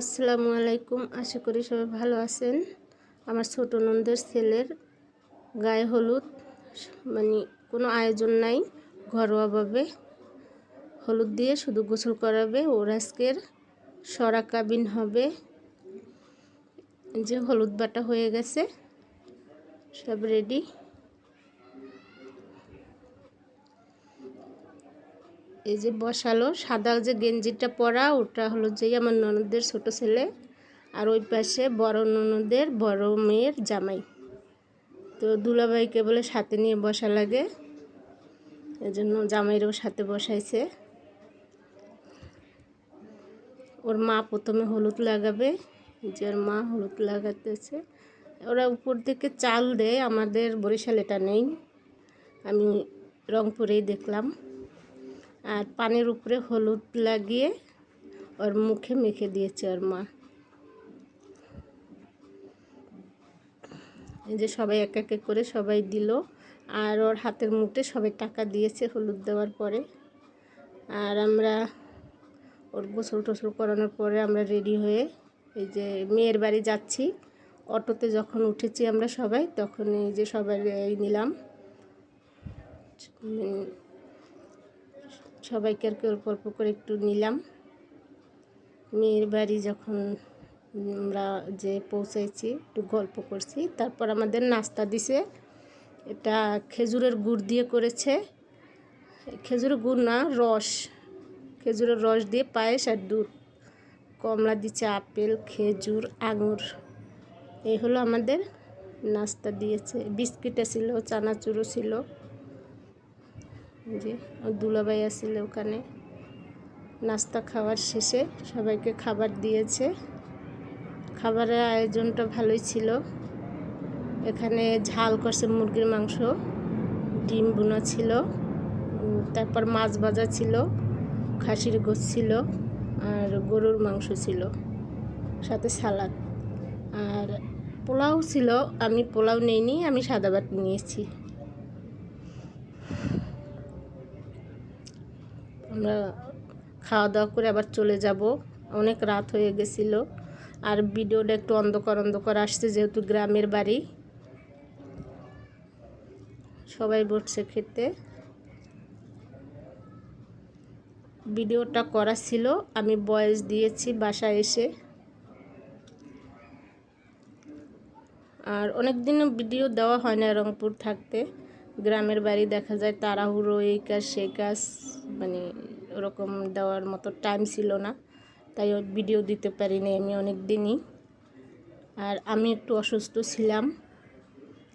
আসসালামু আলাইকুম। আশা করি সবাই ভালো আছেন। আমার ছোট নন্দের ছেলের গায়ে হলুদ মানে কোনো আয়োজন নাই, ঘরোয়াভাবে হলুদ দিয়ে শুধু গোসল করাবে। ওর আজকের সরা কাবিন হবে। যে হলুদ বাটা হয়ে গেছে, সব রেডি। এই যে বসালো, সাদা যে গেঞ্জিটা পরা, ওটা হলো যে আমার ননদের ছোট ছেলে। আর ওই পাশে বড় ননদের, বড় মেয়ের জামাই। তো দুলাভাইকে বলে সাথে নিয়ে বসা লাগে। এজন্য জামাইরও সাথে বসাইছে। ওর মা প্রথমে হলুদ লাগাবে যে ওর মা হলুদ লাগাতেছে। ওরা উপর থেকে চাল দেয়, আমাদের বরিশাল এটা নেই। আমি রংপুরেই দেখলাম। আর পানির উপরে হলুদ লাগিয়ে ওর মুখে মেখে দিয়েছে ওর মা। এই যে সবাই এক এক করে সবাই দিল। আর ওর হাতের মুখে সবাই টাকা দিয়েছে হলুদ দেওয়ার পরে। আর আমরা ওর গোসল টোসল করানোর পরে আমরা রেডি হয়ে এই যে মেয়ের বাড়ি যাচ্ছি। অটোতে যখন উঠেছি আমরা সবাই তখন এই যে সবাই নিলাম। সবাইকে আর কি অল্প অল্প করে একটু নিলাম। মেয়ের বাড়ি যখন আমরা যে পৌঁছাইছি একটু গল্প করছি। তারপর আমাদের নাস্তা দিছে। এটা খেজুরের গুড় দিয়ে করেছে। খেজুরের গুড় না, রস। খেজুরের রস দিয়ে পায়েস আর দুধ। কমলা দিচ্ছে আপেল, খেজুর, আঙুর। এই হলো আমাদের নাস্তা দিয়েছে। বিস্কিটে ছিল, চানাচুরও ছিল। যে দুলাভাই আসছিল ওখানে। নাস্তা খাওয়ার শেষে সবাইকে খাবার দিয়েছে। খাবারের আয়োজনটা ভালোই ছিল। এখানে ঝাল করছে মুরগির মাংস, ডিম বোনা ছিল তারপর মাছ ভাজা ছিল, খাসির গোছ ছিল, আর গরুর মাংস ছিল, সাথে সালাদ। আর পোলাও ছিল, আমি পোলাও নেইনি, আমি সাদা বাটি নিয়েছি। আমরা খাওয়া দাওয়া করে আবার চলে যাব। অনেক রাত হয়ে গেছিল। আর ভিডিওটা একটু অন্ধকার অন্ধকার আসছে যেহেতু গ্রামের বাড়ি। সবাই বসছে খেতে। ভিডিওটা করা ছিল। আমি বয়স দিয়েছি বাসায় এসে। আর অনেক দিনও ভিডিও দেওয়া হয় না রংপুর থাকতে। গ্রামের বাড়ি দেখা যায় তাড়াহুড়ো, এই কাজ সেই কাজ মানে ওরকম দেওয়ার মতো টাইম ছিল না। তাই ভিডিও দিতে পারিনি আমি অনেক দিনই আর আমি একটু অসুস্থ ছিলাম,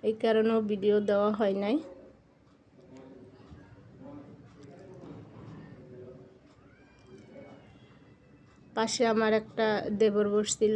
এই কারণেও ভিডিও দেওয়া হয় নাই। পাশে আমার একটা দেবর বসছিল।